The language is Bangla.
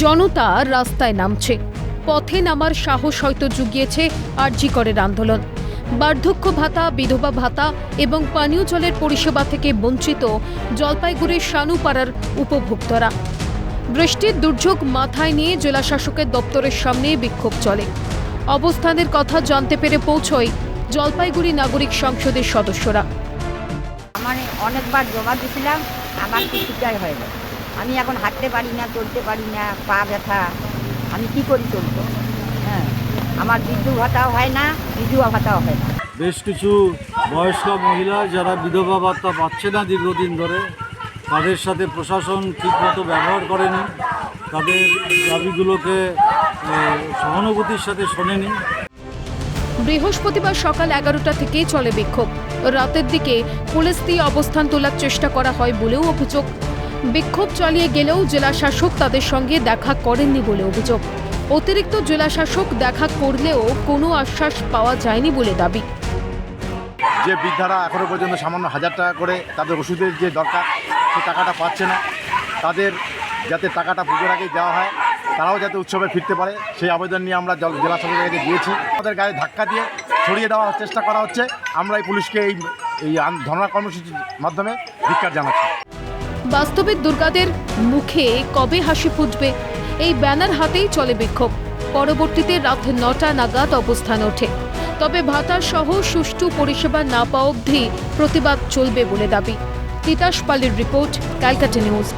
জনতা রাস্তায় নামছে। পথে নামার সাহস হয়তো জুগিয়েছে আরজিকরের আন্দোলন। বার্ধক্য ভাতা, বিধবা ভাতা এবং পানীয় জলের পরিষেবা থেকে বঞ্চিত জলপাইগুড়ির শানুপাড়ার উপভোক্তরা। বৃষ্টির দুর্যোগ মাথায় নিয়ে জেলা শাসকের দপ্তরের সামনে বিক্ষোভ চলে। অবস্থানের কথা জানতে পেরে পৌঁছয় জলপাইগুড়ি নাগরিক সংসদের সদস্যরা। আমার অনেকবার জমা দিয়েছিলাম, আমার কিছুটাই হয় আমি এখন হাঁটতে পারি না চলতে পারি না পা ব্যথা। আমি কি করি চলবো? হ্যাঁ আমার বিদ্যু ভাতাও হয় না বিধুয়া ভাতাও হয় না। বেশ কিছু বয়স্ক মহিলা যারা বিধবা ভাতা পাচ্ছে না দীর্ঘদিন ধরে তাদের সাথে প্রশাসন ঠিকমতো ব্যবহার করেনি। তাদের দাবিগুলোকে সহানুভূতির সাথে শোনেনি। বৃহস্পতিবার সকাল এগারোটা থেকে চলে বিক্ষোভ। রাতের দিকে পুলিশ দিয়ে অবস্থান তোলার চেষ্টা করা হয় বলেও অভিযোগ। বিক্ষোভ চালিয়ে গেলেও জেলা শাসক তাদের সঙ্গে দেখা করেননি বলে অভিযোগ। অতিরিক্ত জেলা শাসক দেখা করলেও কোনো আশ্বাস পাওয়া যায়নি বলে দাবি। যে বৃদ্ধারা এখনও পর্যন্ত সামান্য হাজার টাকা করে তাদের ওষুধের যে দরকার, সে টাকাটা পাচ্ছে না। তাদের যাতে টাকাটা পুজোর আগেই দেওয়া হয়, তারাও যাতে উৎসবে ফিরতে পারে, সেই আবেদন নিয়ে আমরা জল- সরকারের কাছে দিয়েছি আমাদের গায়ে ধাক্কা দিয়ে ছড়িয়ে দেওয়ার চেষ্টা করা হচ্ছে। আমরা এই পুলিশকে এই এই ধর্ণা কর্মসূচির মাধ্যমে ধিক্কার জানাচ্ছি। বাস্তবিক দুর্গাদের মুখে কবে হাসি ফুটবে? এই ব্যানার হাতেই চলে বিক্ষোভ। পরবর্তীতে রাত নটা নাগাদ অবস্থান ওঠে। তবে ভাতা সহ সুষ্ঠু পরিষেবা না পাওয়া অবধি প্রতিবাদ চলবে বলে দাবি। তিতাস পালের রিপোর্ট, ক্যালকাটা নিউজ।